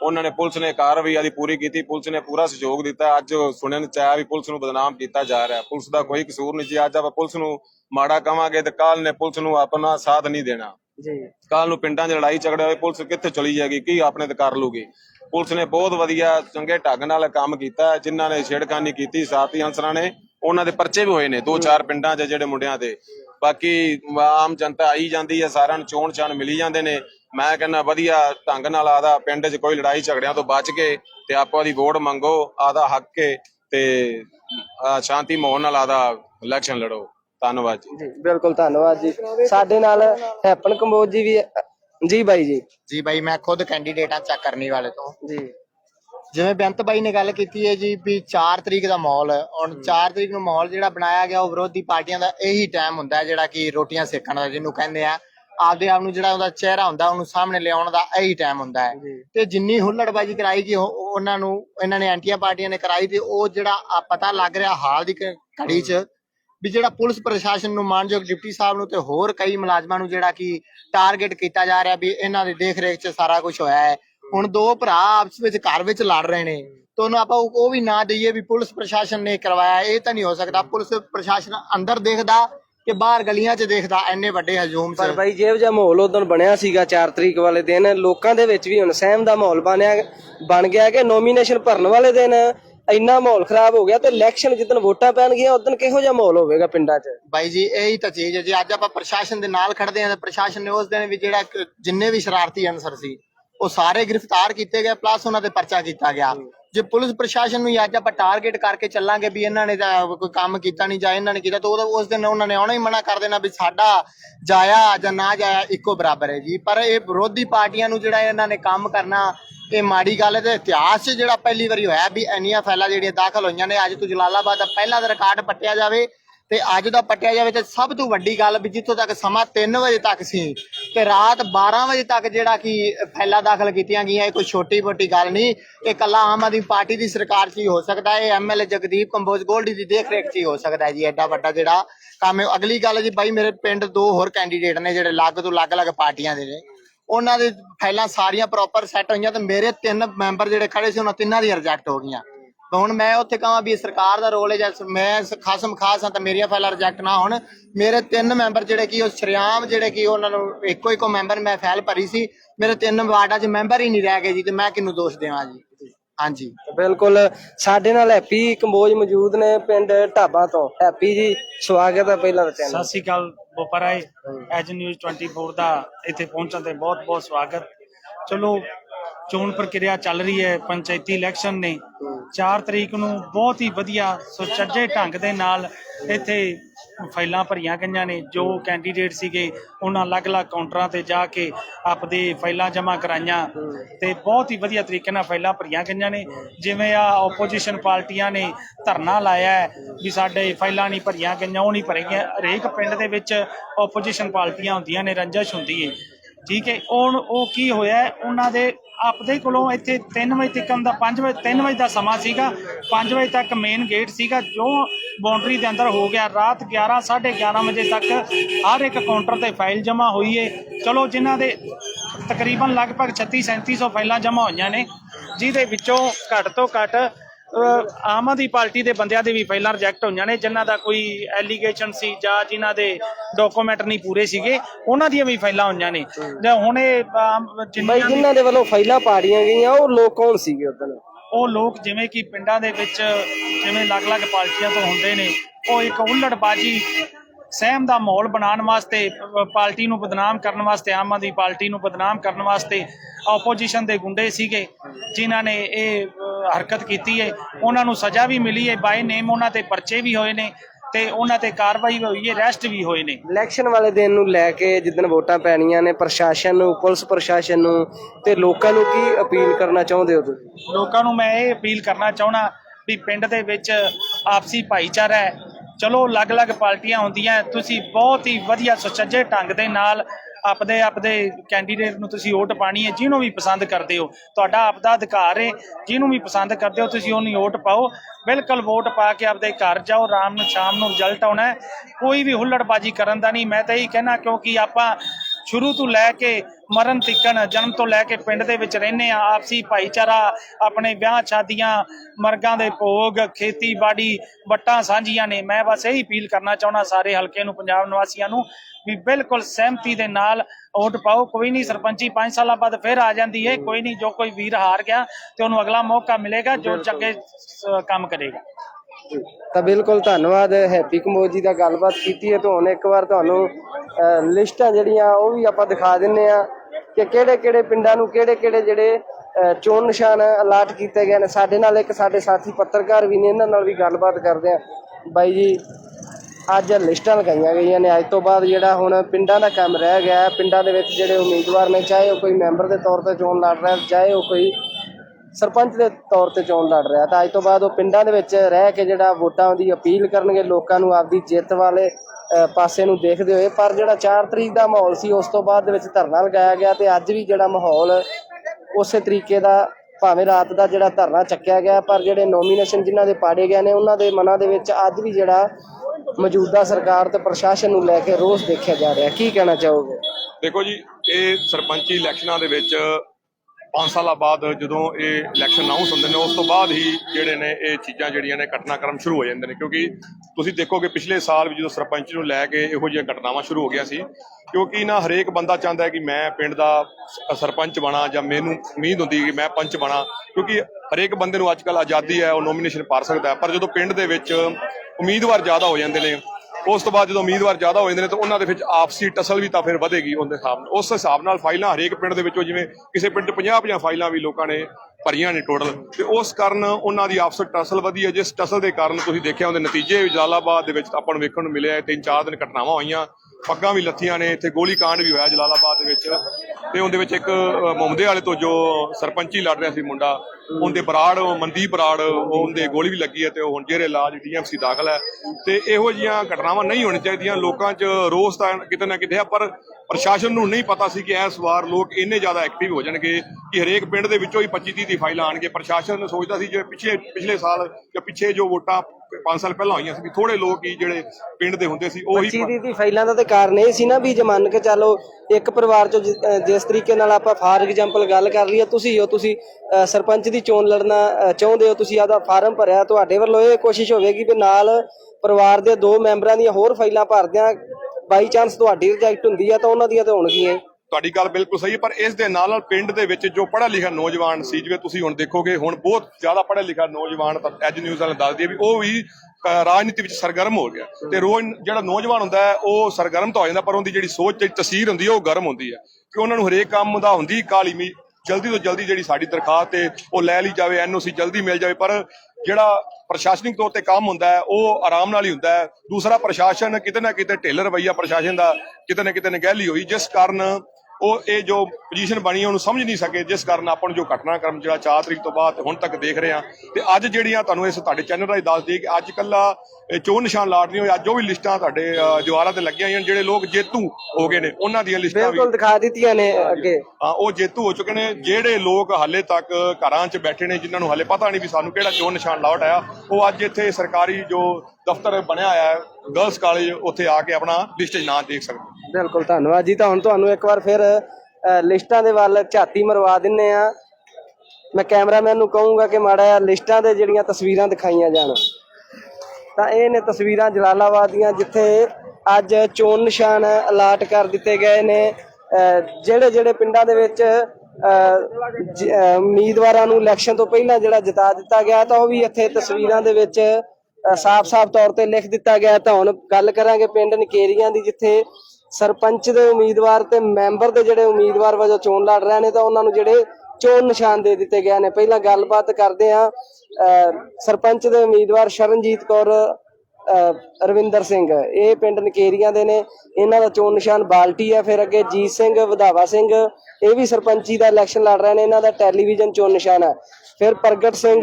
ਉਹਨਾਂ ਨੇ ਪੁਲਿਸ ਨੇ ਕਾਰਵਾਈ ਆਦੀ ਪੂਰੀ ਕੀਤੀ ਪੁਲਿਸ ਨੇ ਪੂਰਾ ਸਹਿਯੋਗ ਦਿੱਤਾ। ਅੱਜ ਸੁਣਨ ਚ ਆਇਆ ਵੀ ਪੁਲਿਸ ਨੂੰ ਬਦਨਾਮ ਕੀਤਾ ਜਾ ਰਿਹਾ। ਪੁਲਿਸ ਦਾ ਕੋਈ ਕਸੂਰ ਨਹੀਂ ਜੀ। ਅੱਜ ਆਪਾਂ ਪੁਲਿਸ ਨੂੰ ਮਾੜਾ ਕਵਾਂਗੇ ਤੇ ਕੱਲ ਨੇ ਪੁਲਿਸ ਨੂੰ ਆਪਣਾ ਸਾਥ ਨਹੀਂ ਦੇਣਾ। ਜੀ। ਕੱਲ ਨੂੰ ਪਿੰਡਾਂ 'ਚ ਲੜਾਈ ਝਗੜੇ ਹੋਏ ਪੁਲਿਸ ਕਿੱਥੇ ਚਲੀ ਜਾਏਗੀ? ਕੀ ਆਪਣੇ ਤੇ ਕਰ ਲੂਗੀ? ਪੁਲਿਸ ਨੇ ਬਹੁਤ ਵਧੀਆ ਚੰਗੇ ਢੰਗ ਨਾਲ ਕੰਮ ਕੀਤਾ ਜਿਨ੍ਹਾਂ ਨੇ ਛੇੜਖਾਨੀ ਕੀਤੀ ਸਾਥੀ ਅਨਸਰਾਂ ਨੇ। ਉਹਨਾਂ ਦੇ ਪਰਚੇ ਵੀ ਹੋਏ ਨੇ ਦੋ ਚਾਰ ਪਿੰਡਾਂ 'ਚ ਜਿਹੜੇ ਮੁੰਡਿਆਂ ਤੇ ਬਾਕੀ ਆਮ ਜਨਤਾ ਆਈ ਜਾਂਦੀ ਹੈ ਸਾਰਿਆਂ ਨੂੰ ਚੋਣ ਛਾਣ ਮਿਲੀ ਜਾਂਦੇ ਨੇ। ਮੈਂ ਕਹਿੰਦਾ ਵਧੀਆ ਢੰਗ ਨਾਲ ਆਦਾ ਪਿੰਡ 'ਚ ਕੋਈ ਲੜਾਈ ਝਗੜਿਆਂ ਤੋਂ ਬਚ ਕੇ ਤੇ ਆਪੋ ਦੀ ਵੋਟ ਮੰਗੋ ਆਦਾ ਹੱਕ ਕੇ ਤੇ ਅਹ ਸ਼ਾਂਤੀ ਮਾਹੌਲ ਨਾਲ ਆਦਾ ਇਲੈਕਸ਼ਨ ਲੜੋ। ਧੰਨਵਾਦ ਜੀ। ਜੀ ਬਿਲਕੁਲ ਧੰਨਵਾਦ ਜੀ। ਸਾਡੇ ਨਾਲ ਹੈਪਨ ਕੰਬੋਜ ਜੀ ਵੀ ਹੈ। ਜੀ ਬਾਈ ਜੀ। ਜੀ ਬਾਈ ਮੈਂ ਖੁਦ ਕੈਂਡੀਡੇਟ ਆ ਚੱਕ ਕਰਨੀ ਵਾਲੇ ਤੋਂ। ਜੀ। ਜਿਵੇਂ ਬੇਅੰਤ ਬਾਈ ਨੇ ਗੱਲ ਕੀਤੀ ਹੈ ਜੀ ਵੀ 4 ਤਰੀਕ ਦਾ ਮਾਹੌਲ ਹੈ। ਹੁਣ 4 ਤਰੀਕ ਨੂੰ ਮਾਹੌਲ ਜਿਹੜਾ ਬਣਾਇਆ ਗਿਆ ਉਹ ਵਿਰੋਧੀ ਪਾਰਟੀਆਂ ਦਾ ਇਹੀ ਟਾਈਮ ਹੁੰਦਾ ਹੈ ਜਿਹੜਾ ਕਿ ਰੋਟੀਆਂ ਸੇਕਣ ਦਾ ਜਿਹਨੂੰ ਕਹਿੰਦੇ ਆ ਆਪਦੇ ਆਪ ਨੂੰ ਜਿਹੜਾ ਉਹਦਾ ਚਿਹਰਾ ਹੁੰਦਾ ਉਹਨੂੰ ਸਾਹਮਣੇ ਲਿਆਉਣ ਦਾ ਇਹੀ ਟਾਈਮ ਹੁੰਦਾ ਹੈ। ਤੇ ਜਿੰਨੀ ਹੁੱਲੜਬਾਜੀ ਕਰਾਈ ਗਈ ਉਹ- ਉਹਨਾਂ ਨੂੰ ਇਹਨਾਂ ਨੇ ਐਂਟੀਆਂ ਪਾਰਟੀਆਂ ਨੇ ਕਰਾਈ ਤੇ ਉਹ ਜਿਹੜਾ ਆ ਪਤਾ ਲੱਗ ਰਿਹਾ ਹਾਲ ਦੀ ਘੜੀ 'ਚ ਵੀ ਜਿਹੜਾ ਪੁਲਿਸ ਪ੍ਰਸ਼ਾਸਨ ਨੂੰ ਮਾਨਯੋਗ ਡਿਪਟੀ ਸਾਹਿਬ ਨੂੰ ਤੇ ਹੋਰ ਕਈ ਮੁਲਾਜ਼ਮਾਂ ਨੂੰ ਜਿਹੜਾ ਕਿ ਟਾਰਗੇਟ ਕੀਤਾ ਜਾ ਰਿਹਾ ਵੀ ਇਹਨਾਂ ਦੀ ਦੇਖ ਰੇਖ 'ਚ ਸਾਰਾ ਕੁਝ ਹੋਇਆ ਹੈ। ਹੁਣ ਦੋ ਭਰਾ ਆਪਸ ਵਿੱਚ ਘਰ ਵਿੱਚ ਲੜ ਰਹੇ ਨੇ। ਤਾਂ ਉਹਨੂੰ ਆਪਾਂ ਉਹ ਵੀ ਨਾ ਦਈਏ ਵੀ ਪੁਲਿਸ ਪ੍ਰਸ਼ਾਸਨ ਨੇ ਕਰਵਾਇਆ ਇਹ ਤਾਂ ਨਹੀਂ ਹੋ ਸਕਦਾ। ਪੁਲਿਸ ਪ੍ਰਸ਼ਾਸਨ ਅੰਦਰ ਦੇਖਦਾ ਕਿ ਬਾਹਰ ਗਲੀਆਂ 'ਚ ਦੇਖਦਾ ਇੰਨੇ ਵੱਡੇ ਹਜੂਮ 'ਚ। ਪਰ ਬਾਈ ਜਿਹੋ ਜਿਹਾ ਮਾਹੌਲ ਉਦੋਂ ਬਣਿਆ ਸੀਗਾ 4 ਤਰੀਕ ਵਾਲੇ ਦਿਨ ਲੋਕਾਂ ਦੇ ਵਿੱਚ ਵੀ ਹੁਣ ਸਹਿਮ ਦਾ ਮਾਹੌਲ ਬਣਿਆ ਬਣ ਗਿਆ ਕਿ ਨੋਮੀਨੇਸ਼ਨ ਭਰਨ ਵਾਲੇ ਦਿਨ ਇੰਨਾ ਮਾਹੌਲ ਖਰਾਬ ਹੋ ਗਿਆ ਤੇ ਇਲੈਕਸ਼ਨ ਜਿੱਦਣ ਵੋਟਾਂ ਪੈਣਗੀਆਂ ਉਦੋਂ ਕਿਹੋ ਜਿਹਾ ਮਾਹੌਲ ਹੋਵੇਗਾ ਪਿੰਡਾਂ 'ਚ? ਬਾਈ ਜੀ ਇਹੀ ਤਾਂ ਚੀਜ਼ ਹੈ ਜੇ ਅੱਜ ਆਪਾਂ ਪ੍ਰਸ਼ਾਸਨ ਦੇ ਨਾਲ ਖੜਦੇ ਹਾਂ ਤਾਂ ਪ੍ਰਸ਼ਾਸਨ ਨੇ ਉਸ ਦਿਨ ਵੀ ਜਿਹੜਾ ਜਿੰਨੇ ਵੀ ਸ਼ਰਾਰਤੀ ਅਨਸਰ ਸੀ ਉਹ ਸਾਰੇ ਗ੍ਰਿਫਤਾਰ ਕੀਤੇ ਗਏ ਪਲੱਸ ਉਹਨਾਂ ਤੇ ਪਰਚਾ ਕੀਤਾ ਗਿਆ। ਜੇ ਪੁਲਿਸ ਪ੍ਰਸ਼ਾਸਨ ਨੂੰ ਅੱਜ ਆਪਾਂ ਟਾਰਗੇਟ ਕਰਕੇ ਚੱਲਾਂਗੇ ਵੀ ਇਹਨਾਂ ਨੇ ਤਾਂ ਕੋਈ ਕੰਮ ਕੀਤਾ ਨਹੀਂ ਜਾਂ ਇਹਨਾਂ ਨੇ ਕੀਤਾ, ਤਾਂ ਉਹਦਾ ਉਸ ਦਿਨ ਉਹਨਾਂ ਨੇ ਆਉਣਾ ਹੀ ਮਨਾ ਕਰ ਦੇਣਾ ਵੀ ਸਾਡਾ ਜਾਇਆ ਜਾਂ ਨਾ ਜਾਇਆ ਇੱਕੋ ਬਰਾਬਰ ਹੈ ਜੀ। ਪਰ ਇਹ ਵਿਰੋਧੀ ਪਾਰਟੀਆਂ ਨੂੰ ਜਿਹੜਾ ਇਹਨਾਂ ਨੇ ਕੰਮ ਕਰਨਾ, ਇਹ ਮਾੜੀ ਗੱਲ ਹੈ ਤੇ ਇਤਿਹਾਸ 'ਚ ਜਿਹੜਾ ਪਹਿਲੀ ਵਾਰੀ ਹੋਇਆ ਵੀ ਇੰਨੀਆਂ ਫੈਲਾ ਜਿਹੜੀਆਂ ਦਾਖਲ ਹੋਈਆਂ ਨੇ, ਅੱਜ ਤੋਂ ਜਲਾਲਾਬਾਦ ਦਾ ਪਹਿਲਾ ਦਾ ਰਿਕਾਰਡ ਪੱਟਿਆ ਜਾਵੇ ਤੇ ਅੱਜ ਦਾ ਪੱਟਿਆ ਜਾਵੇ ਤੇ ਸਭ ਤੋਂ ਵੱਡੀ ਗੱਲ ਵੀ ਜਿੱਥੋਂ ਤੱਕ ਸਮਾਂ 3 ਵਜੇ ਤੱਕ ਸੀ ਤੇ ਰਾਤ 12 ਵਜੇ ਤੱਕ ਜਿਹੜਾ ਕਿ ਫੈਲਾ ਦਾਖਲ ਕੀਤੀਆਂ ਗਈਆਂ, ਇਹ ਕੋਈ ਛੋਟੀ ਮੋਟੀ ਗੱਲ ਨਹੀਂ। ਇਹ ਕੱਲਾ ਆਮ ਆਦਮੀ ਪਾਰਟੀ ਦੀ ਸਰਕਾਰ 'ਚ ਹੀ ਹੋ ਸਕਦਾ ਹੈ ਐਮਐਲਏ ਜਗਦੀਪ ਕੰਬੋਜ ਗੋਲਡੀ ਦੀ ਦੇਖ ਰੇਖ 'ਚ ਹੀ ਹੋ ਸਕਦਾ ਹੈ ਜੀ, ਐਡਾ ਵੱਡਾ ਜਿਹੜਾ ਕੰਮ ਹੈ। ਅਗਲੀ ਗੱਲ ਜੀ ਬਾਈ, ਮੇਰੇ ਪਿੰਡ ਦੋ ਹੋਰ ਕੈਂਡੀਡੇਟ ਨੇ ਜਿਹੜੇ ਲੱਗ ਤੋਂ ਅਲੱਗ-ਅਲੱਗ ਪਾਰਟੀਆਂ ਦੇ ਨੇ। ਉਹਨਾਂ ਦੇ ਫਾਈਲਾਂ ਸਾਰੀਆਂ ਪ੍ਰੋਪਰ ਸੈੱਟ ਹੋਈਆਂ ਤੇ ਮੇਰੇ ਤਿੰਨ ਮੈਂਬਰ ਜਿਹੜੇ ਖੜੇ ਸੀ, ਉਹਨਾਂ ਤਿੰਨਾਂ ਦੀਆਂ ਰਿਜੈਕਟ ਹੋ ਗਈਆਂ। ਹੁਣ ਮੈਂ ਉੱਥੇ ਕਹਾਂ ਵੀ ਸਰਕਾਰ ਦਾ ਰੋਲ ਹੈ ਜਾਂ ਮੈਂ ਖਾਸਮ ਖਾਸ ਹਾਂ ਤਾਂ ਮੇਰੀਆਂ ਫਾਈਲਾਂ ਰਿਜੈਕਟ ਨਾ ਹੋਣ। ਮੇਰੇ ਤਿੰਨ ਮੈਂਬਰ ਜਿਹੜੇ ਕੀ ਉਹ ਸ਼ਰਿਆਮ ਜਿਹੜੇ ਕੀ ਉਹਨਾਂ ਨੂੰ ਇੱਕੋ ਇੱਕੋ ਮੈਂਬਰ ਮੈਂ ਫਾਈਲ ਭਰੀ ਸੀ। ਮੇਰੇ ਤਿੰਨ ਵਾਰਡਾਂ 'ਚ ਮੈਂਬਰ ਹੀ ਨਹੀਂ ਰਹਿ ਗਏ ਜੀ ਤੇ ਮੈਂ ਕਿਹਨੂੰ ਦੋਸ਼ ਦੇਵਾਂ ਜੀ? ਹਾਂਜੀ। ਬਿਲਕੁਲ ਸਾਡੇ ਨਾਲ ਹੈਪੀ ਕੰਬੋਜ ਮੌਜੂਦ ਨੇ ਪਿੰਡ ਢਾਬਾ ਤੋਂ। ਹੈਪੀ ਜੀ ਸਵਾਗਤ ਹੈ ਪਹਿਲਾਂ ਤਾਂ ਚੈਨਲ ਸਤਿ ਸ਼੍ਰੀ ਅਕਾਲ ਬੋਪਰਾਏ। ਐਜ ਨਿਊਜ਼ 24 ਦਾ ਇੱਥੇ ਪਹੁੰਚਣ ਤੇ ਬਹੁਤ ਬਹੁਤ ਸਵਾਗਤ। ਚਲੋ ਚੋਣ ਪ੍ਰਕਿਰਿਆ ਚੱਲ ਰਹੀ ਹੈ ਪੰਚਾਇਤੀ ਇਲੈਕਸ਼ਨ ਨੇ। 4 ਤਰੀਕ ਨੂੰ ਬਹੁਤ ਹੀ ਵਧੀਆ, ਸੁਚੱਜੇ ਢੰਗ ਦੇ ਨਾਲ ਇੱਥੇ ਫਾਈਲਾਂ ਭਰੀਆਂ ਗਈਆਂ ਨੇ, ਜੋ ਕੈਂਡੀਡੇਟ ਸੀਗੇ, ਉਹਨਾਂ ਅਲੱਗ-ਅਲੱਗ ਕਾਊਂਟਰਾਂ ਤੇ ਜਾ ਕੇ ਆਪਦੇ ਫਾਈਲਾਂ ਜਮ੍ਹਾਂ ਕਰਾਈਆਂ ਤੇ ਬਹੁਤ ਹੀ ਵਧੀਆ ਤਰੀਕੇ ਨਾਲ ਫਾਈਲਾਂ ਭਰੀਆਂ ਗਈਆਂ ਨੇ। ਜਿਵੇਂ ਆ ਆਪੋਜੀਸ਼ਨ ਪਾਰਟੀਆਂ ਨੇ ਧਰਨਾ ਲਾਇਆ ਵੀ ਸਾਡੇ ਫਾਈਲਾਂ ਨਹੀਂ ਭਰੀਆਂ ਗਈਆਂ, ਉਹ ਨਹੀਂ ਭਰੀਆਂ, ਹਰੇਕ ਪਿੰਡ ਦੇ ਵਿੱਚ ਆਪੋਜੀਸ਼ਨ ਪਾਰਟੀਆਂ ਹੁੰਦੀਆਂ ਨੇ, ਰੰਜਸ਼ ਹੁੰਦੀ ਹੈ ਠੀਕ ਹੈ ਉਹ ਉਹ ਕੀ ਹੋਇਆ ਉਹਨਾਂ ਦੇ ਆਪਦੇ ਕੋਲੋਂ ਇੱਥੇ 3 ਵਜੇ ਤੱਕ ਦਾ 5 ਵਜੇ 3 ਵਜੇ ਦਾ ਸਮਾਂ ਸੀਗਾ। 5 ਵਜੇ ਤੱਕ ਮੇਨ ਗੇਟ ਸੀਗਾ, ਜੋ ਬਾਉਂਡਰੀ ਦੇ ਅੰਦਰ ਹੋ ਗਿਆ। ਰਾਤ 11 11:30 ਵਜੇ ਤੱਕ ਹਰ ਇੱਕ ਕਾਊਂਟਰ ਤੇ ਫਾਈਲ ਜਮ੍ਹਾਂ ਹੋਈ ਏ। ਚਲੋ, ਜਿਨ੍ਹਾਂ ਦੇ ਤਕਰੀਬਨ ਲਗਭਗ 36 3700 ਫਾਈਲਾਂ ਜਮ੍ਹਾਂ ਹੋਈਆਂ ਨੇ, ਜਿਹਦੇ ਵਿੱਚੋਂ ਘੱਟ ਤੋਂ ਘੱਟ ਆਮ ਆਦਮੀ ਪਾਰਟੀ ਦੇ ਬੰਦਿਆਂ ਦੇ ਵੀ ਫਾਈਲਾਂ ਰਿਜੈਕਟ ਹੋਈਆਂ ਨੇ ਜਿਨ੍ਹਾਂ ਦਾ ਕੋਈ ਐਲੀਗੇਸ਼ਨ ਸੀ ਜਾਂ ਜਿਨ੍ਹਾਂ ਦੇ ਡਾਕੂਮੈਂਟ ਨਹੀਂ ਪੂਰੇ ਸੀਗੇ ਉਹਨਾਂ ਦੀਆਂ ਵੀ ਫਾਈਲਾਂ ਹੋਈਆਂ ਨੇ। ਜਾਂ ਹੁਣ ਇਹ ਬਾਈ ਜਿਨ੍ਹਾਂ ਦੇ ਵੱਲੋਂ ਫਾਈਲਾਂ ਪਾੜੀਆਂ ਗਈਆਂ ਉਹ ਲੋਕ ਕੌਣ ਸੀਗੇ ਉਦੋਂ ਉਹ ਲੋਕ ਜਿਵੇਂ ਕਿ ਪਿੰਡਾਂ ਦੇ ਵਿੱਚ ਜਿਵੇਂ ਅਲੱਗ-ਅਲੱਗ ਪਾਰਟੀਆਂ ਤੋਂ ਹੁੰਦੇ ਨੇ ਉਹ ਇੱਕ ਉਲੜਬਾਜੀ ਸਹਿਮ ਦਾ ਮਾਹੌਲ ਬਣਾਉਣ ਵਾਸਤੇ ਪਾਰਟੀ ਨੂੰ ਬਦਨਾਮ ਕਰਨ ਵਾਸਤੇ ਆਮ ਆਦਮੀ ਪਾਰਟੀ ਨੂੰ ਬਦਨਾਮ ਕਰਨ ਵਾਸਤੇ ਆਪੋਜੀਸ਼ਨ ਦੇ ਗੁੰਡੇ ਸੀਗੇ ਜਿਨ੍ਹਾਂ ਨੇ ਇਹ ਹਰਕਤ ਕੀਤੀ ਹੈ। ਉਹਨਾਂ ਨੂੰ ਸਜ਼ਾ ਵੀ ਮਿਲੀ ਹੈ ਬਾਈ ਨੇਮ ਉਹਨਾਂ ਤੇ ਪਰਚੇ ਵੀ ਹੋਏ ਨੇ ਤੇ ਉਹਨਾਂ ਤੇ ਕਾਰਵਾਈ ਵੀ ਹੋਈ ਹੈ ਅਰੈਸਟ ਵੀ ਹੋਏ ਨੇ। ਇਲੈਕਸ਼ਨ ਵਾਲੇ ਦਿਨ ਨੂੰ ਲੈ ਕੇ ਜਿੱਦਣ ਵੋਟਾਂ ਪੈਣੀਆਂ ਨੇ ਪ੍ਰਸ਼ਾਸਨ ਨੂੰ ਪੁਲਿਸ ਪ੍ਰਸ਼ਾਸਨ ਨੂੰ ਤੇ ਲੋਕਾਂ ਨੂੰ ਕੀ ਅਪੀਲ ਕਰਨਾ ਚਾਹੁੰਦੇ ਹੋ ਤੁਸੀਂ? ਲੋਕਾਂ ਨੂੰ ਮੈਂ ਇਹ ਅਪੀਲ ਕਰਨਾ ਚਾਹਣਾ ਵੀ ਪਿੰਡ ਦੇ ਵਿੱਚ ਆਪਸੀ ਭਾਈਚਾਰਾ ਹੈ ਚਲੋ ਅਲੱਗ-ਅਲੱਗ ਪਾਰਟੀਆਂ ਹੁੰਦੀਆਂ ਤੁਸੀਂ ਬਹੁਤ ਹੀ ਵਧੀਆ ਸੁਚੱਜੇ ਢੰਗ ਦੇ ਨਾਲ ਆਪਦੇ ਆਪਦੇ ਕੈਂਡੀਡੇਟ ਨੂੰ ਤੁਸੀਂ ਵੋਟ ਪਾਣੀ ਹੈ, ਜਿਹਨੂੰ ਵੀ ਪਸੰਦ ਕਰਦੇ ਹੋ। ਤੁਹਾਡਾ ਆਪਦਾ ਅਧਿਕਾਰ ਹੈ, ਜਿਹਨੂੰ ਵੀ ਪਸੰਦ ਕਰਦੇ ਹੋ, ਤੁਸੀਂ ਉਹਨੂੰ ਵੋਟ ਪਾਓ। ਬਿਲਕੁਲ ਵੋਟ ਪਾ ਕੇ ਆਪਦੇ ਘਰ ਜਾਓ ਆਰਾਮ ਨੂੰ, ਸ਼ਾਮ ਨੂੰ ਰਿਜ਼ਲਟ ਆਉਣਾ ਕੋਈ ਵੀ ਹੁੱਲੜਬਾਜੀ ਕਰਨ ਦਾ ਨਹੀਂ, ਮੈਂ ਤਾਂ ਇਹੀ ਕਹਿਣਾ, ਕਿਉਂਕਿ ਆਪਾਂ ਸ਼ੁਰੂ ਤੋਂ ਲੈ ਕੇ ਮਰਨ ਤੱਕਣ ਜਨਮ ਤੋਂ ਲੈ ਕੇ ਪਿੰਡ ਦੇ ਵਿੱਚ ਰਹਿੰਦੇ ਆ ਆਪਸੀ ਭਾਈਚਾਰਾ ਆਪਣੇ ਵਿਆਹ ਸ਼ਾਦੀਆਂ ਮਰਗਾਂ ਦੇ ਭੋਗ ਖੇਤੀਬਾੜੀ ਵੱਟਾਂ ਸਾਂਝੀਆਂ ਨੇ। ਮੈਂ ਬਸ ਇਹੀ ਅਪੀਲ ਕਰਨਾ ਚਾਹੁੰਦਾ ਸਾਰੇ ਹਲਕੇ ਨੂੰ ਪੰਜਾਬ ਨਿਵਾਸੀਆਂ ਨੂੰ ਵੀ ਬਿਲਕੁਲ ਸਹਿਮਤੀ ਦੇ ਨਾਲ ਵੋਟ ਪਾਓ। ਕੋਈ ਨਹੀਂ ਸਰਪੰਚੀ 5 ਸਾਲਾਂ ਬਾਅਦ ਫਿਰ ਆ ਜਾਂਦੀ ਹੈ। ਕੋਈ ਨਹੀਂ ਜੋ ਕੋਈ ਵੀਰ ਹਾਰ ਗਿਆ ਤੇ ਉਹਨੂੰ ਅਗਲਾ ਮੌਕਾ ਮਿਲੇਗਾ ਜੋ ਸ- ਕੰਮ ਕਰੇਗਾ। ਤਾਂ ਬਿਲਕੁਲ ਧੰਨਵਾਦ, ਹੈਪੀ ਕੰਬੋਜ ਜੀ ਦਾ ਗੱਲਬਾਤ ਕੀਤੀ ਹੈ ਤਾਂ ਹੁਣ ਇੱਕ ਵਾਰ ਤੁਹਾਨੂੰ ਲਿਸਟਾਂ ਜਿਹੜੀਆਂ ਉਹ ਵੀ ਆਪਾਂ ਦਿਖਾ ਦਿੰਨੇ ਆ ਕਿ ਕਿਹੜੇ ਕਿਹੜੇ ਪਿੰਡਾਂ ਨੂੰ ਕਿਹੜੇ ਕਿਹੜੇ ਜਿਹੜੇ ਚੋਣ ਨਿਸ਼ਾਨ ਅਲਾਟ ਕੀਤੇ ਗਏ ਨੇ। ਸਾਡੇ ਨਾਲ ਇੱਕ ਸਾਡੇ ਸਾਥੀ ਪੱਤਰਕਾਰ ਵੀ ਨੇ, ਇਹਨਾਂ ਨਾਲ ਵੀ ਗੱਲਬਾਤ ਕਰਦੇ ਆ ਬਾਈ ਜੀ, ਅੱਜ ਲਿਸਟਾਂ ਲਗਾਈਆਂ ਗਈਆਂ ਨੇ। ਅੱਜ ਤੋਂ ਬਾਅਦ ਜਿਹੜਾ ਹੁਣ ਪਿੰਡਾਂ ਦਾ ਕੰਮ ਰਹਿ ਗਿਆ, ਪਿੰਡਾਂ ਦੇ ਵਿੱਚ ਜਿਹੜੇ ਉਮੀਦਵਾਰ ਨੇ, ਚਾਹੇ ਉਹ ਕੋਈ ਮੈਂਬਰ ਦੇ ਤੌਰ ਤੇ ਚੋਣ ਲੜ ਰਿਹਾ ਚਾਹੇ ਉਹ ਕੋਈ ਸਰਪੰਚ ਦੇ ਤੌਰ ਤੇ ਚੋਣ ਲੜ ਰਿਹਾ। ਤਾਂ ਅੱਜ ਤੋਂ ਬਾਅਦ ਉਹ ਪਿੰਡਾਂ ਦੇ ਵਿੱਚ ਰਹਿ ਕੇ ਜਿਹੜਾ ਵੋਟਾਂ ਦੀ ਅਪੀਲ ਕਰਨਗੇ, ਲੋਕਾਂ ਨੂੰ ਆਪਦੀ ਜਿੱਤ ਵਾਲੇ ਪਾਸੇ ਨੂੰ ਦੇਖਦੇ ਹੋਏ। ਪਰ ਜਿਹੜਾ 4 ਤਰੀਕ ਦਾ ਮਾਹੌਲ ਸੀ, ਉਸ ਤੋਂ ਬਾਅਦ ਦੇ ਵਿੱਚ ਧਰਨਾ ਲਗਾਇਆ ਗਿਆ ਤੇ ਅੱਜ ਵੀ ਜਿਹੜਾ ਮਾਹੌਲ ਉਸੇ ਤਰੀਕੇ ਦਾ, ਭਾਵੇਂ ਰਾਤ ਦਾ ਜਿਹੜਾ ਧਰਨਾ ਚੱਕਿਆ ਗਿਆ, ਪਰ ਜਿਹੜੇ ਨੋਮੀਨੇਸ਼ਨ ਜਿਨ੍ਹਾਂ ਦੇ ਪਾੜੇ ਗਏ ਨੇ, ਉਹਨਾਂ ਦੇ ਮਨਾਂ ਦੇ ਵਿੱਚ ਅੱਜ ਵੀ ਜਿਹੜਾ ਮੌਜੂਦਾ ਸਰਕਾਰ ਤੇ ਪ੍ਰਸ਼ਾਸਨ ਨੂੰ ਲੈ ਕੇ ਰੋਸ ਦੇਖਿਆ ਜਾ ਰਿਹਾ। ਕੀ ਕਹਿਣਾ ਚਾਹੋਗੇ? ਦੇਖੋ ਜੀ, ਇਹ ਸਰਪੰਚੀ ਇਲੈਕਸ਼ਨਾਂ ਦੇ ਵਿੱਚ 5 ਸਾਲਾਂ ਬਾਅਦ ਜਦੋਂ ਇਹ ਇਲੈਕਸ਼ਨ ਅਨਾਉਂਸ ਹੁੰਦੇ ਨੇ, ਉਸ ਤੋਂ ਬਾਅਦ ਹੀ ਜਿਹੜੇ ਨੇ ਇਹ ਚੀਜ਼ਾਂ ਜਿਹੜੀਆਂ ਨੇ ਘਟਨਾਕ੍ਰਮ ਸ਼ੁਰੂ ਹੋ ਜਾਂਦੇ ਨੇ। ਕਿਉਂਕਿ ਤੁਸੀਂ ਦੇਖੋਗੇ ਪਿਛਲੇ ਸਾਲ ਵੀ ਜਦੋਂ ਸਰਪੰਚ ਨੂੰ ਲੈ ਕੇ ਇਹੋ ਜਿਹੀਆਂ ਘਟਨਾਵਾਂ ਸ਼ੁਰੂ ਹੋ ਗਿਆ ਸੀ, ਕਿਉਂਕਿ ਨਾ ਹਰੇਕ ਬੰਦਾ ਚਾਹੁੰਦਾ ਹੈ ਕਿ ਮੈਂ ਪਿੰਡ ਦਾ ਸਰਪੰਚ ਬਣਾ ਜਾਂ ਮੈਨੂੰ ਉਮੀਦ ਹੁੰਦੀ ਕਿ ਮੈਂ ਪੰਚ ਬਣਾ, ਕਿਉਂਕਿ ਹਰੇਕ ਬੰਦੇ ਨੂੰ ਅੱਜ ਕੱਲ ਆਜ਼ਾਦੀ ਹੈ, ਉਹ ਨੋਮੀਨੇਸ਼ਨ ਭਰ ਸਕਦਾ ਪਰ ਜਦੋਂ ਪਿੰਡ ਦੇ ਵਿੱਚ ਉਮੀਦਵਾਰ ਜ਼ਿਆਦਾ ਹੋ ਜਾਂਦੇ ਨੇ ਉਸ ਤੋਂ ਬਾਅਦ ਜਦੋਂ ਉਮੀਦਵਾਰ ਜ਼ਿਆਦਾ ਹੋ ਜਾਂਦੇ ਨੇ ਤਾਂ ਉਹਨਾਂ ਦੇ ਵਿੱਚ ਆਪਸੀ ਟਸਲ ਵੀ ਤਾਂ ਫਿਰ ਵਧੇਗੀ ਉਹਦੇ ਹਿਸਾਬ ਨਾਲ। ਉਸ ਹਿਸਾਬ ਨਾਲ ਫਾਈਲਾਂ ਹਰੇਕ ਪਿੰਡ ਦੇ ਵਿੱਚੋਂ ਜਿਵੇਂ ਕਿਸੇ ਪਿੰਡ 50 50 ਫਾਈਲਾਂ ਵੀ ਲੋਕਾਂ ਨੇ ਭਰੀਆਂ ਨੇ ਟੋਟਲ ਤੇ ਉਸ ਕਾਰਨ ਉਹਨਾਂ ਦੀ ਆਪਸ ਟਸਲ ਵਧੀ ਹੈ। ਜਿਸ ਟਸਲ ਦੇ ਕਾਰਨ ਤੁਸੀਂ ਦੇਖਿਆ ਉਹਦੇ ਨਤੀਜੇ ਜਲਾਲਾਬਾਦ ਦੇ ਵਿੱਚ ਆਪਾਂ ਨੂੰ ਵੇਖਣ ਨੂੰ ਮਿਲਿਆ ਤਿੰਨ ਚਾਰ ਦਿਨ ਘਟਨਾਵਾਂ ਹੋਈਆਂ ਪੱਗਾਂ ਵੀ ਲੱਥੀਆਂ ਨੇ ਇੱਥੇ ਗੋਲੀ ਕਾਂਡ ਵੀ ਹੋਇਆ ਜਲਾਲਾਬਾਦ ਦੇ ਵਿੱਚ ਤੇ ਉਹਦੇ ਵਿੱਚ ਇੱਕ ਅ, ਵਾਲੇ ਤੋਂ ਜੋ ਸਰਪੰਚੀ ਲੜ ਰਿਹਾ ਸੀ ਮੁੰਡਾ ਉਹਦੇ ਬਰਾੜ, ਮਨਦੀਪ ਬਰਾੜ, ਉਹਦੇ ਗੋਲੀ ਵੀ ਲੱਗੀ ਹੈ ਤੇ ਉਹ ਹੁਣ ਜੇਰੇ ਇਲਾਜ ਡੀਐਮਸੀ ਦਾਖਲ ਹੈ। ਤੇ ਇਹੋ ਜੀਆਂ ਘਟਨਾਵਾਂ ਨਹੀਂ ਹੋਣੀਆਂ ਚਾਹੀਦੀਆਂ, ਲੋਕਾਂ 'ਚ ਰੋਸ ਤਾਂ ਕਿਤੇ ਨਾ ਕਿਤੇ ਹੈ, ਪਰ ਪ੍ਰਸ਼ਾਸਨ ਨੂੰ ਨਹੀਂ ਪਤਾ ਸੀ ਕਿ ਇਸ ਵਾਰ ਲੋਕ ਇੰਨੇ ਜ਼ਿਆਦਾ ਐਕਟਿਵ ਹੋ ਜਾਣਗੇ ਕਿ ਹਰੇਕ ਪਿੰਡ ਦੇ ਵਿੱਚੋਂ ਹੀ 25 30 ਦੀ ਫਾਈਲ ਆਣਗੇ ਪ੍ਰਸ਼ਾਸਨ ਸੋਚਦਾ ਸੀ ਜਿਵੇਂ ਪਿਛਲੇ ਪਿਛਲੇ ਸਾਲ ਜਾਂ ਪਿੱਛੇ ਜੋ ਵੋਟਾਂ 5 ਸਾਲ ਪਹਿਲਾਂ ਹੋਈਆਂ ਸੀ ਥੋੜੇ ਲੋਕ ਹੀ ਜਿਹੜੇ ਪਿੰਡ ਦੇ ਹੁੰਦੇ ਸੀ, ਉਹੀ ਬੱਚੀ ਦੀ ਦੀ ਫਾਈਲਾਂ ਦਾ ਤੇ ਕਾਰਨ ਇਹ ਸੀ ਨਾ ਵੀ ਜੇ ਮੰਨ ਕੇ ਚੱਲੋ ਇੱਕ ਪਰਿਵਾਰ ਚੋਂ ਜਿਸ ਤਰੀਕੇ ਨਾਲ ਆਪਾਂ ਫਾਰ ਐਗਜ਼ਾਮਪਲ ਗੱਲ ਕਰ ਲਈਏ, ਤੁਸੀਂ ਹੋ ਤੁਸੀਂ ਸਰਪੰਚ ਦੀ ਚੋਣ ਲੜਨਾ ਚਾਹੁੰਦੇ ਹੋ, ਤੁਸੀਂ ਆਦਾ ਫਾਰਮ ਭਰਿਆ, ਤੁਹਾਡੇ ਵੱਲੋਂ ਇਹ ਕੋਸ਼ਿਸ਼ ਹੋਵੇਗੀ ਵੀ ਨਾਲ ਪਰਿਵਾਰ ਦੇ ਦੋ ਮੈਂਬਰਾਂ ਦੀਆਂ ਹੋਰ ਫਾਈਲਾਂ ਭਰਦਿਆਂ ਬਾਈ ਚਾਂਸ ਤੁਹਾਡੀ ਰਿਜੈਕਟ ਹੁੰਦੀ ਆ ਤਾਂ ਉਹਨਾਂ ਦੀਆਂ ਤਾਂ ਹੋਣਗੀਆਂ ਤੁਹਾਡੀ ਗੱਲ ਬਿਲਕੁਲ ਸਹੀ ਹੈ, ਪਰ ਇਸ ਦੇ ਨਾਲ ਨਾਲ ਪਿੰਡ ਦੇ ਵਿੱਚ ਜੋ ਪੜ੍ਹਾ ਲਿਖਿਆ ਨੌਜਵਾਨ ਸੀ, ਜਿਵੇਂ ਤੁਸੀਂ ਹੁਣ ਦੇਖੋਗੇ, ਹੁਣ ਬਹੁਤ ਜ਼ਿਆਦਾ ਪੜ੍ਹਾ ਲਿਖਿਆ ਨੌਜਵਾਨ ਤਾਂ ਐਜ ਨਿਊਜ਼ ਵਾਲੇ ਦੱਸਦੀ ਹੈ ਵੀ ਉਹ ਵੀ ਰਾਜਨੀਤੀ ਵਿੱਚ ਸਰਗਰਮ ਹੋ ਗਿਆ। ਤੇ ਰੋਜ਼ ਜਿਹੜਾ ਨੌਜਵਾਨ ਹੁੰਦਾ ਹੈ, ਉਹ ਸਰਗਰਮ ਤਾਂ ਹੋ ਜਾਂਦਾ, ਪਰ ਉਹਦੀ ਜਿਹੜੀ ਸੋਚ, ਜਿਹੜੀ ਤਸਵੀਰ ਹੁੰਦੀ ਹੈ, ਉਹ ਗਰਮ ਹੁੰਦੀ ਹੈ। ਕਿ ਉਹਨਾਂ ਨੂੰ ਹਰੇਕ ਕੰਮ ਦਾ ਹੁੰਦੀ ਕਾਲੀ ਮੀ ਜਲਦੀ ਤੋਂ ਜਲਦੀ ਜਿਹੜੀ ਸਾਡੀ ਦਰਖਾਸਤ ਹੈ ਉਹ ਲੈ ਲਈ ਜਾਵੇ, ਐਨਓਸੀ ਜਲਦੀ ਮਿਲ ਜਾਵੇ, ਪਰ ਜਿਹੜਾ ਪ੍ਰਸ਼ਾਸਨਿਕ ਤੌਰ ਤੇ ਕੰਮ ਹੁੰਦਾ ਹੈ, ਉਹ ਆਰਾਮ ਨਾਲ ਹੀ ਹੁੰਦਾ ਹੈ। ਦੂਸਰਾ, ਪ੍ਰਸ਼ਾਸਨ ਕਿਤੇ ਨਾ ਕਿਤੇ ਢਿੱਲ ਰਵਈਆ ਪ੍ਰਸ਼ਾਸਨ ਦਾ ਕਿਤੇ ਨਾ ਕਿਤੇ ਨਗਹਿਲੀ ਹੋਈ, ਜਿਸ ਕਾਰਨ ਉਹ ਇਹ ਜੋ ਪੋਜੀਸ਼ਨ ਬਣੀ ਉਹਨੂੰ ਸਮਝ ਨਹੀਂ ਸਕੇ ਜਿਸ ਕਾਰਨ ਆਪਾਂ ਨੂੰ ਜੋ ਘਟਨਾਕ੍ਰਮ ਜਿਹੜਾ 4 ਤਰੀਕ ਤੋਂ ਬਾਅਦ ਹੁਣ ਤੱਕ ਦੇਖ ਰਹੇ ਹਾਂ ਤੇ ਅੱਜ ਜਿਹੜੀਆਂ ਤੁਹਾਨੂੰ ਇਸ ਤੁਹਾਡੇ ਚੈਨਲ ਰਾਹੀਂ ਦੱਸ ਦਈਏ ਕਿ ਅੱਜ ਕੱਲਾ ਚੋਣ ਨਿਸ਼ਾਨ ਲਾਟ ਨਹੀਂ ਹੋਏ ਅੱਜ ਉਹ ਵੀ ਲਿਸਟਾਂ ਤੁਹਾਡੇ ਦੀਵਾਰਾਂ ਤੇ ਲੱਗੀਆਂ ਹੋਈਆਂ ਜਿਹੜੇ ਲੋਕ ਜੇਤੂ ਹੋ ਗਏ ਨੇ ਉਹਨਾਂ ਦੀਆਂ ਲਿਸਟਾਂ ਵੀ ਬਿਲਕੁਲ ਦਿਖਾ ਦਿੱਤੀਆਂ ਨੇ ਅੱਗੇ। ਹਾਂ ਉਹ ਜੇਤੂ ਹੋ ਚੁੱਕੇ ਨੇ ਜਿਹੜੇ ਲੋਕ ਹਾਲੇ ਤੱਕ ਘਰਾਂ 'ਚ ਬੈਠੇ ਨੇ ਜਿਨ੍ਹਾਂ ਨੂੰ ਹਾਲੇ ਪਤਾ ਨਹੀਂ ਵੀ ਸਾਨੂੰ ਕਿਹੜਾ ਚੋਣ ਨਿਸ਼ਾਨ ਲਾਟ ਆਇਆ ਉਹ ਅੱਜ ਇੱਥੇ ਸਰਕਾਰੀ ਜੋ ਦਫ਼ਤਰ ਬਣਿਆ ਹੋਇਆ ਹੈ ਗਰਲਸ ਕਾਲਜ ਉੱਥੇ ਆ ਕੇ ਆਪਣਾ ਲਿਸਟ 'ਚ ਨਾਂ ਦੇਖ ਸਕਦੇ ਬਿਲਕੁਲ, ਧੰਨਵਾਦ ਜੀ। ਤਾਂ ਹੁਣ ਤੁਹਾਨੂੰ ਇੱਕ ਵਾਰ ਫਿਰ ਲਿਸਟਾਂ ਦੇ ਵੱਲ ਝਾਤੀ ਮਰਵਾ ਦਿੰਨੇ ਆ। ਮੈਂ ਕੈਮਰਾਮੈਨ ਨੂੰ ਕਹੂੰਗਾ ਕਿ ਮਾੜਾ ਜਿਹਾ ਲਿਸਟਾਂ ਦੇ ਜਿਹੜੀਆਂ ਤਸਵੀਰਾਂ ਦਿਖਾਈਆਂ ਜਾਣ। ਤਾਂ ਇਹ ਨੇ ਤਸਵੀਰਾਂ ਜਲਾਲਾਬਾਦ ਦੀਆਂ, ਜਿੱਥੇ ਅੱਜ ਚੋਣ ਨਿਸ਼ਾਨ ਅਲਾਟ ਕਰ ਦਿੱਤੇ ਗਏ ਨੇ। ਜਿਹੜੇ ਜਿਹੜੇ ਪਿੰਡਾਂ ਦੇ ਵਿੱਚ ਉਮੀਦਵਾਰਾਂ ਨੂੰ ਇਲੈਕਸ਼ਨ ਤੋਂ ਪਹਿਲਾਂ ਜਿਹੜਾ ਜਿਤਾ ਦਿੱਤਾ ਗਿਆ, ਤਾਂ ਉਹ ਵੀ ਇੱਥੇ ਤਸਵੀਰਾਂ ਦੇ ਵਿੱਚ ਸਾਫ਼-ਸਾਫ਼ ਤੌਰ ਤੇ ਲਿਖ ਦਿੱਤਾ ਗਿਆ। ਤਾਂ ਹੁਣ ਗੱਲ ਕਰਾਂਗੇ ਪਿੰਡ ਨਕੇਰੀਆਂ ਦੀ, ਜਿੱਥੇ ਸਰਪੰਚ ਦੇ ਉਮੀਦਵਾਰ ਤੇ ਮੈਂਬਰ ਦੇ ਜਿਹੜੇ ਉਮੀਦਵਾਰ ਵਜੋਂ ਚੋਣ ਲੜ ਰਹੇ ਨੇ ਤਾਂ ਉਹਨਾਂ ਨੂੰ ਜਿਹੜੇ ਚੋਣ ਨਿਸ਼ਾਨ ਦੇ ਦਿੱਤੇ ਗਏ ਨੇ। ਪਹਿਲਾਂ ਗੱਲਬਾਤ ਕਰਦੇ ਆ ਸਰਪੰਚ ਦੇ ਉਮੀਦਵਾਰ ਸ਼ਰਨਜੀਤ ਕੌਰ ਰਵਿੰਦਰ ਸਿੰਘ। ਇਹ ਪਿੰਡ ਨਕੇਰੀਆਂ ਦੇ ਨੇ। ਇਹਨਾਂ ਦਾ ਚੋਣ ਨਿਸ਼ਾਨ ਬਾਲਟੀ ਹੈ। ਫਿਰ ਅੱਗੇ ਜੀਤ ਸਿੰਘ, ਵਧਾਵਾ ਸਿੰਘ। ਇਹ ਵੀ ਸਰਪੰਚੀ ਦਾ ਇਲੈਕਸ਼ਨ ਲੜ ਰਹੇ ਨੇ। ਇਹਨਾਂ ਦਾ ਟੈਲੀਵਿਜ਼ਨ ਚੋਣ ਨਿਸ਼ਾਨ ਹੈ। ਫਿਰ ਪ੍ਰਗਟ ਸਿੰਘ,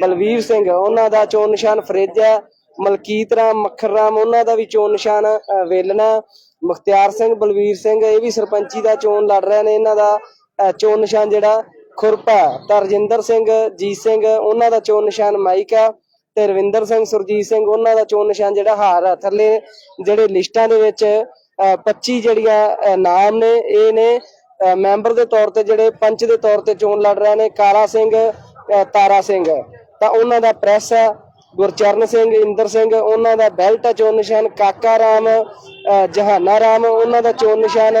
ਬਲਵੀਰ ਸਿੰਘ। ਉਹਨਾਂ ਦਾ ਚੋਣ ਨਿਸ਼ਾਨ ਫਰਿੱਜ ਹੈ। ਮਲਕੀਤ ਰਾਮ ਮੱਖਰ ਰਾਮ, ਉਹਨਾਂ ਦਾ ਵੀ ਚੋਣ ਨਿਸ਼ਾਨ ਵੇਲਣਾ। ਮੁਖਤਿਆਰ ਸਿੰਘ ਬਲਵੀਰ ਸਿੰਘ ਇਹ ਵੀ ਸਰਪੰਚੀ ਦਾ ਚੋਣ ਲੜ ਰਹੇ ਨੇ ਇਹਨਾਂ ਦਾ ਚੋਣ ਨਿਸ਼ਾਨ ਜਿਹੜਾ ਖੁਰਪਾ ਤਾਂ ਸਿੰਘ ਜੀਤ ਸਿੰਘ ਉਹਨਾਂ ਦਾ ਚੋਣ ਨਿਸ਼ਾਨ ਮਾਈਕ ਆ ਤੇ ਰਵਿੰਦਰ ਸਿੰਘ ਸੁਰਜੀਤ ਸਿੰਘ ਉਹਨਾਂ ਦਾ ਚੋਣ ਨਿਸ਼ਾਨ ਜਿਹੜਾ ਹਾਰ ਆ ਥੱਲੇ ਜਿਹੜੇ ਲਿਸਟਾਂ ਦੇ ਵਿੱਚ ਅ, 25 ਜਿਹੜੀਆਂ ਨਾਮ ਨੇ ਇਹ ਨੇ ਮੈਂਬਰ ਦੇ ਤੌਰ ਤੇ ਜਿਹੜੇ ਪੰਚ ਦੇ ਤੌਰ ਤੇ ਚੋਣ ਲੜ ਰਹੇ ਨੇ ਕਾਲਾ ਸਿੰਘ ਤਾਰਾ ਸਿੰਘ। ਤਾਂ ਉਹਨਾਂ ਦਾ ਪ੍ਰੈਸ ਆ ਗੁਰਚਰਨ ਸਿੰਘ, ਇੰਦਰ ਸਿੰਘ, ਉਹਨਾਂ ਦਾ ਬੈਲਟ ਆ ਚੋਣ ਨਿਸ਼ਾਨ, ਕਾਕਾ ਰਾਮ ਜਹਾਨਾ ਰਾਮ, ਉਹਨਾਂ ਦਾ ਚੋਣ ਨਿਸ਼ਾਨ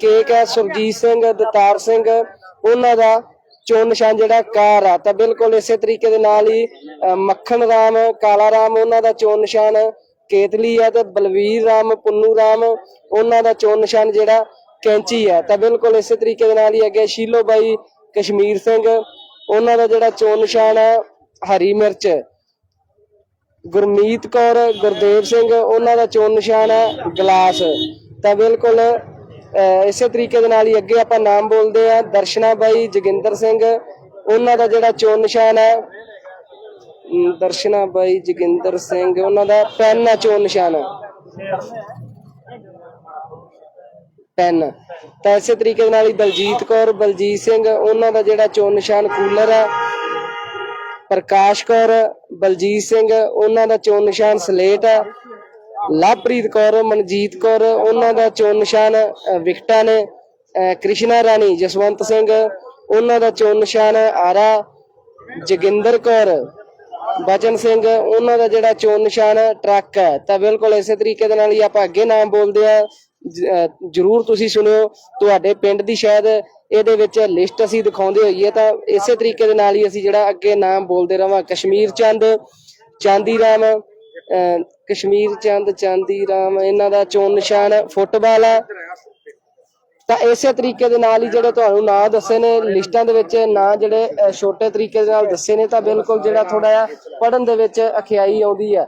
ਕੇਕ ਹੈ, ਸੁਰਜੀਤ ਸਿੰਘ, ਦਤਾਰ ਸਿੰਘ, ਉਹਨਾਂ ਦਾ ਚੋਣ ਨਿਸ਼ਾਨ ਜਿਹੜਾ ਕਾਰ ਆ। ਤਾਂ ਬਿਲਕੁਲ ਇਸੇ ਤਰੀਕੇ ਦੇ ਨਾਲ ਹੀ ਮੱਖਣ ਰਾਮ, ਕਾਲਾ ਰਾਮ, ਉਹਨਾਂ ਦਾ ਚੋਣ ਨਿਸ਼ਾਨ ਕੇਤਲੀ ਆ ਤੇ ਬਲਵੀਰ ਰਾਮ, ਪੁੰਨੂ ਰਾਮ, ਉਹਨਾਂ ਦਾ ਚੋਣ ਨਿਸ਼ਾਨ ਜਿਹੜਾ ਕੈਂਚੀ ਆ ਤਾਂ ਬਿਲਕੁਲ ਇਸੇ ਤਰੀਕੇ ਦੇ ਨਾਲ ਹੀ ਅੱਗੇ ਸ਼ੀਲੋ ਬਾਈ, ਕਸ਼ਮੀਰ ਸਿੰਘ, ਉਹਨਾਂ ਦਾ ਜਿਹੜਾ ਚੋਣ ਨਿਸ਼ਾਨ ਆ ਹਰੀ ਮਿਰਚ। ਗੁਰਮੀਤ ਕੌਰ, ਗੁਰਦੇਵ ਸਿੰਘ, ਉਹਨਾਂ ਦਾ ਚੋਣ ਨਿਸ਼ਾਨ ਹੈ, ਗਲਾਸ। ਤਾਂ ਬਿਲਕੁਲ ਇਸੇ ਤਰੀਕੇ ਦੇ ਨਾਲ ਹੀ ਅੱਗੇ ਆਪਾਂ ਨਾਮ ਬੋਲਦੇ ਆ ਦਰਸ਼ਨਾ ਬਾਈ, ਜੋਗਿੰਦਰ ਸਿੰਘ। ਉਹਨਾਂ ਦਾ ਜਿਹੜਾ ਚੋਣ ਨਿਸ਼ਾਨ ਹੈ ਦਰਸ਼ਨਾ ਬਾਈ, ਜੋਗਿੰਦਰ ਸਿੰਘ, ਉਹਨਾਂ ਦਾ ਪੈਨ ਹੈ, ਚੋਣ ਨਿਸ਼ਾਨ। ਪੈਨ। ਤਾਂ ਇਸੇ ਤਰੀਕੇ ਦੇ ਨਾਲ ਹੀ ਦਲਜੀਤ ਕੌਰ, ਬਲਜੀਤ ਸਿੰਘ, ਉਹਨਾਂ ਦਾ ਜਿਹੜਾ ਚੋਣ ਨਿਸ਼ਾਨ ਕੂਲਰ ਹੈ ਪ੍ਰਕਾਸ਼ ਕੌਰ, ਬਲਜੀਤ ਸਿੰਘ, ਉਹਨਾਂ ਦਾ ਚੋਣ ਨਿਸ਼ਾਨ ਸਲੇਟ ਹੈ। ਲਵਪ੍ਰੀਤ ਕੌਰ, ਮਨਜੀਤ ਕੌਰ, ਉਹਨਾਂ ਦਾ ਚੋਣ ਨਿਸ਼ਾਨ ਵਿਕਟਾਂ ਨੇ। ਕ੍ਰਿਸ਼ਨਾ ਰਾਣੀ, ਜਸਵੰਤ ਸਿੰਘ, ਉਹਨਾਂ ਦਾ ਚੋਣ ਨਿਸ਼ਾਨ ਆਰਾ। ਜੋਗਿੰਦਰ ਕੌਰ, ਬਚਨ ਸਿੰਘ, ਉਹਨਾਂ ਦਾ ਜਿਹੜਾ ਚੋਣ ਨਿਸ਼ਾਨ ਟਰੱਕ ਹੈ। ਤਾਂ ਬਿਲਕੁਲ ਇਸੇ ਤਰੀਕੇ ਦੇ ਨਾਲ ਹੀ ਆਪਾਂ ਅੱਗੇ ਨਾਮ ਬੋਲਦੇ ਆ ਜਰੂਰ ਤੁਸੀਂ ਸੁਣਿਓ। ਤੁਹਾਡੇ ਪਿੰਡ ਦੀ ਸ਼ਾਇਦ ਇਹਦੇ ਵਿੱਚ ਲਿਸਟ ਅਸੀਂ ਦਿਖਾਉਂਦੇ ਹੋਈਏ ਤਾਂ ਇਸੇ ਤਰੀਕੇ ਦੇ ਨਾਲ ਹੀ ਅਸੀਂ ਜਿਹੜਾ ਅੱਗੇ ਨਾਮ ਬੋਲਦੇ ਰਵਾਂ, ਕਸ਼ਮੀਰ ਚੰਦ ਚਾਂਦੀ ਰਾਮ ਕਸ਼ਮੀਰ ਚੰਦ ਚਾਂਦੀ ਰਾਮ ਇਹਨਾਂ ਦਾ ਚੋਣ ਨਿਸ਼ਾਨ ਫੁੱਟਬਾਲ ਹੈ ਤਾਂ ਇਸੇ ਤਰੀਕੇ ਦੇ ਨਾਲ ਹੀ ਜਿਹੜੇ ਤੁਹਾਨੂੰ ਨਾਂ ਦੱਸੇ ਨੇ, ਲਿਸਟਾਂ ਦੇ ਵਿੱਚ ਨਾਂ ਜਿਹੜੇ ਛੋਟੇ ਤਰੀਕੇ ਦੇ ਨਾਲ ਦੱਸੇ ਨੇ ਤਾਂ ਬਿਲਕੁਲ ਜਿਹੜਾ ਥੋੜਾ ਜਿਹਾ ਪੜਨ ਦੇ ਵਿੱਚ ਅਖਿਆਈ ਆਉਂਦੀ ਹੈ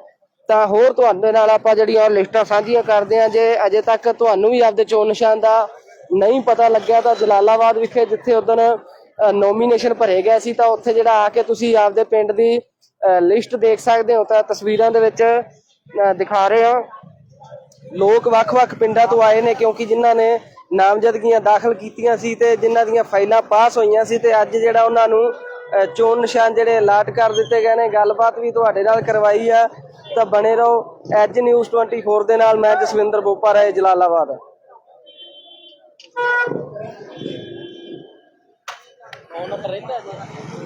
ਤਾਂ ਹੋਰ ਤੁਹਾਡੇ ਨਾਲ ਆਪਾਂ ਜਿਹੜੀਆਂ ਲਿਸਟਾਂ ਸਾਂਝੀਆਂ ਕਰਦੇ ਹਾਂ, ਜੇ ਅਜੇ ਤੱਕ ਤੁਹਾਨੂੰ ਵੀ ਆਪਦੇ ਚੋਣ ਨਿਸ਼ਾਨ ਦਾ ਨਹੀਂ ਪਤਾ ਲੱਗਿਆ ਤਾਂ ਜਲਾਲਾਬਾਦ ਵਿਖੇ ਜਿੱਥੇ ਉਦੋਂ ਨੋਮੀਨੇਸ਼ਨ ਭਰੇ ਗਏ ਸੀ ਤਾਂ ਉੱਥੇ ਜਿਹੜਾ ਆ ਕੇ ਤੁਸੀਂ ਆਪਦੇ ਪਿੰਡ ਦੀ ਲਿਸਟ ਦੇਖ ਸਕਦੇ ਹੋ ਤਾਂ ਤਸਵੀਰਾਂ ਦੇ ਵਿੱਚ ਦਿਖਾ ਰਹੇ ਹਾਂ। ਲੋਕ ਵੱਖ-ਵੱਖ ਪਿੰਡਾਂ ਤੋਂ ਆਏ ਨੇ ਕਿਉਂਕਿ ਜਿਨ੍ਹਾਂ ਨੇ ਨਾਮਜ਼ਦਗੀਆਂ ਦਾਖਲ ਕੀਤੀਆਂ ਸੀ ਤੇ ਜਿਨ੍ਹਾਂ ਦੀਆਂ ਫਾਈਲਾਂ ਪਾਸ ਹੋਈਆਂ ਸੀ ਤੇ ਅੱਜ ਜਿਹੜਾ ਉਹਨਾਂ ਨੂੰ ਚੋਣ ਨਿਸ਼ਾਨ ਜਿਹੜੇ ਅਲਾਟ ਕਰ ਦਿੱਤੇ ਗਏ ਨੇ, ਗੱਲਬਾਤ ਵੀ ਤੁਹਾਡੇ ਨਾਲ ਕਰਵਾਈ ਆ। ਤਾਂ ਬਣੇ ਰਹੋ ਐਜ ਨਿਊਜ਼ 24 ਦੇ ਨਾਲ, ਮੈਂ ਜਸਵਿੰਦਰ ਬੋਪਾ ਰਾਏ ਜਲਾਲਾਬਾਦ। Una perrita, ¿no?